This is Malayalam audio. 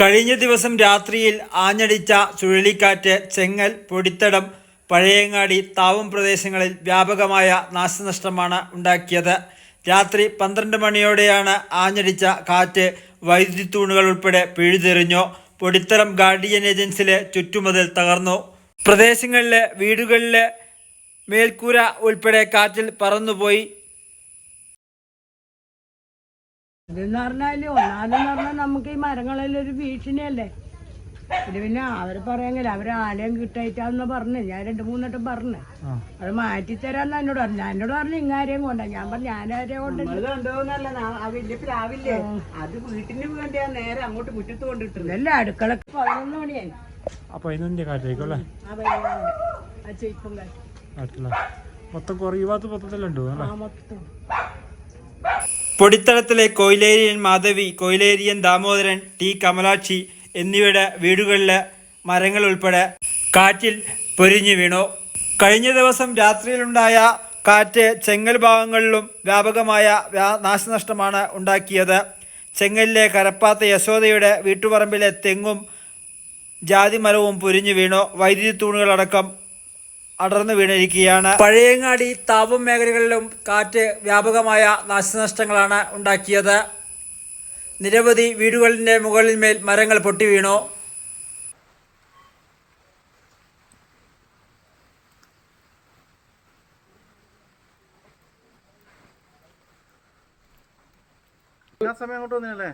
കഴിഞ്ഞ ദിവസം രാത്രിയിൽ ആഞ്ഞടിച്ച ചുഴലിക്കാറ്റ് ചെങ്ങൽ പൊടിത്തടം പഴയങ്ങാടി താവം പ്രദേശങ്ങളിൽ വ്യാപകമായ നാശനഷ്ടമാണ് ഉണ്ടാക്കിയത്. രാത്രി പന്ത്രണ്ട് മണിയോടെയാണ് ആഞ്ഞടിച്ച കാറ്റ് വൈദ്യുതി തൂണുകൾ ഉൾപ്പെടെ പിഴുതെറിഞ്ഞു. പൊടിത്തരം ഗാർഡിയൻ ഏജൻസിയിലെ ചുറ്റുമതിൽ തകർന്നു. പ്രദേശങ്ങളിലെ വീടുകളിലെ മേൽക്കൂര ഉൾപ്പെടെ കാറ്റിൽ പറന്നുപോയി. ഇതെന്ന് പറഞ്ഞാൽ ഒന്നാമതെന്ന് പറഞ്ഞാൽ നമുക്ക് ഈ മരങ്ങളെല്ലാം ഒരു ഭീഷണിയല്ലേ? ഇത് പിന്നെ അവർ പറയാങ്കില്ല അവർ ആലയം കിട്ടായിട്ടാന്ന് പറഞ്ഞു ഞാൻ രണ്ടു മൂന്നെട്ടം പറഞ്ഞു. അത് മാറ്റിത്തരാന്ന് എന്നോട് പറഞ്ഞു. ഞാൻ എന്നോട് പറഞ്ഞു ഇങ്ങാരെയും കൊണ്ട ഞാൻ പറഞ്ഞു ഞാനാരെയും കൊണ്ട് പ്ലാവില്ലേ? അത് വീട്ടിന് വേണ്ടിയാ നേരെ അങ്ങോട്ട് മുറ്റത്ത് കൊണ്ടിട്ടത്. ഇതല്ലേ അടുക്കള പതിനൊന്ന് മണിയായി കാറ്റായിരിക്കും അല്ലേ? മൊത്തം കുറയുവാത്ത മൊത്തത്തിലുണ്ട് മൊത്തം. പൊടിത്തളത്തിലെ കൊയിലേരിയൻ മാധവി കൊയിലേരിയൻ ദാമോദരൻ ടി. കമലാക്ഷി എന്നിവയുടെ വീടുകളിലെ മരങ്ങൾ ഉൾപ്പെടെ കാറ്റിൽ പൊരിഞ്ഞു വീണു. കഴിഞ്ഞ ദിവസം രാത്രിയിലുണ്ടായ കാറ്റ് ചെങ്ങൽ ഭാഗങ്ങളിലും വ്യാപകമായ വ്യാ- നാശനഷ്ടമാണ് ഉണ്ടാക്കിയത്. ചെങ്ങലിലെ കരപ്പാത്ത യശോദയുടെ വീട്ടുപറമ്പിലെ തെങ്ങും ജാതിമരവും പൊരിഞ്ഞു വീണു. വൈദ്യുതി തൂണുകളടക്കം അടർന്നു വീണിരിക്കുകയാണ്. പഴയങ്ങാടി താപം മേഖലകളിലും കാറ്റ് വ്യാപകമായ നാശനഷ്ടങ്ങളാണ് ഉണ്ടാക്കിയത്. നിരവധി വീടുകളിന്റെ മുകളിൽ മേൽ മരങ്ങൾ പൊട്ടി വീണു. സമയം അങ്ങോട്ട് വന്നല്ലേ